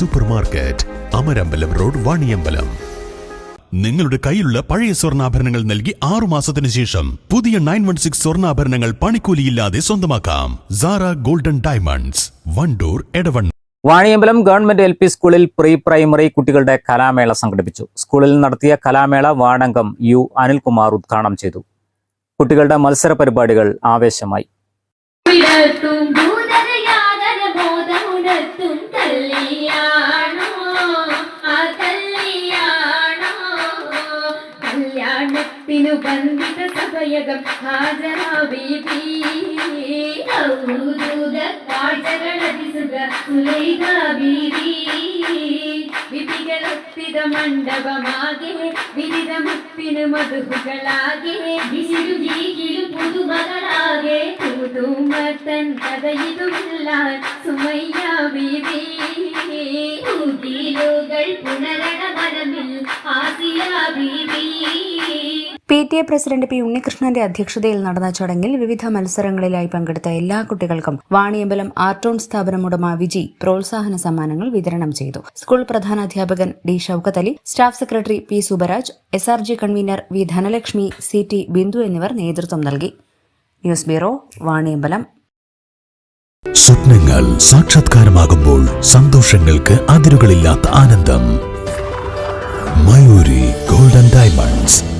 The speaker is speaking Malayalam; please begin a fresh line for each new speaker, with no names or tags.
Supermarket Amarambalam road Vaniyambalam. നിങ്ങളുടെ കയ്യിലുള്ള പഴയ സ്വർണാഭരണങ്ങൾ നൽകി ആറു മാസത്തിന് ശേഷം പുതിയ നയൻ വൺ സിക്സ് സ്വർണാഭരണങ്ങൾ പണിക്കൂലിയില്ലാതെ സ്വന്തമാക്കാം. Sara golden diamonds Wandoor എടവൺ
Vaniyambalam government L P സ്കൂളിൽ പ്രീ പ്രൈമറി കുട്ടികളുടെ കലാമേള സംഘടിപ്പിച്ചു. സ്കൂളിൽ നടത്തിയ കലാമേള വാണംഗം യു അനിൽകുമാർ ഉദ്ഘാടനം ചെയ്തു. കുട്ടികളുടെ മത്സര പരിപാടികൾ ആവേശമായി.
കല്യാണത്തിനു ബന്ധിത സഭയകം ഹാജരാവീതി ഔദൂത കാഴ്ചകളതിസുഖ സുലൈകാവീതി വിധികളൊത്തിത മണ്ഡപമാകെ വിവിധ മുപ്പിന് മധുഹുകളാകെ വിശിരു ജീകിലു പുതുമകളാകെ പുതുമത്തൻ കഥയിതുമില്ല സുമയ്യ ബീവി ഊതിലുകൾ പുനരണ മനമിൽ ആസിയ ബീവി
P T A president P ഉണ്ണികൃഷ്ണന്റെ അധ്യക്ഷതയിൽ നടന്ന ചടങ്ങിൽ വിവിധ മത്സരങ്ങളിലായി പങ്കെടുത്ത എല്ലാ കുട്ടികൾക്കും വാണിയമ്പലം ആർട്ടോൺ സ്ഥാപനം ഉടമ വിജി പ്രോത്സാഹന സമ്മാനങ്ങൾ വിതരണം ചെയ്തു. School പ്രധാനാധ്യാപകൻ D Shoukath Ali staff secretary P Subaraj S R G convener V Dhanalakshmi C T Bindu എന്നിവർ നേതൃത്വം നൽകി. News bureau Vaniyambalam.
സ്വപ്നങ്ങൾ സാക്ഷാത്കാരമാകുമ്പോൾ സന്തോഷങ്ങൾക്ക് അതിരുകളില്ലാത്ത ആനന്ദം. Mayuri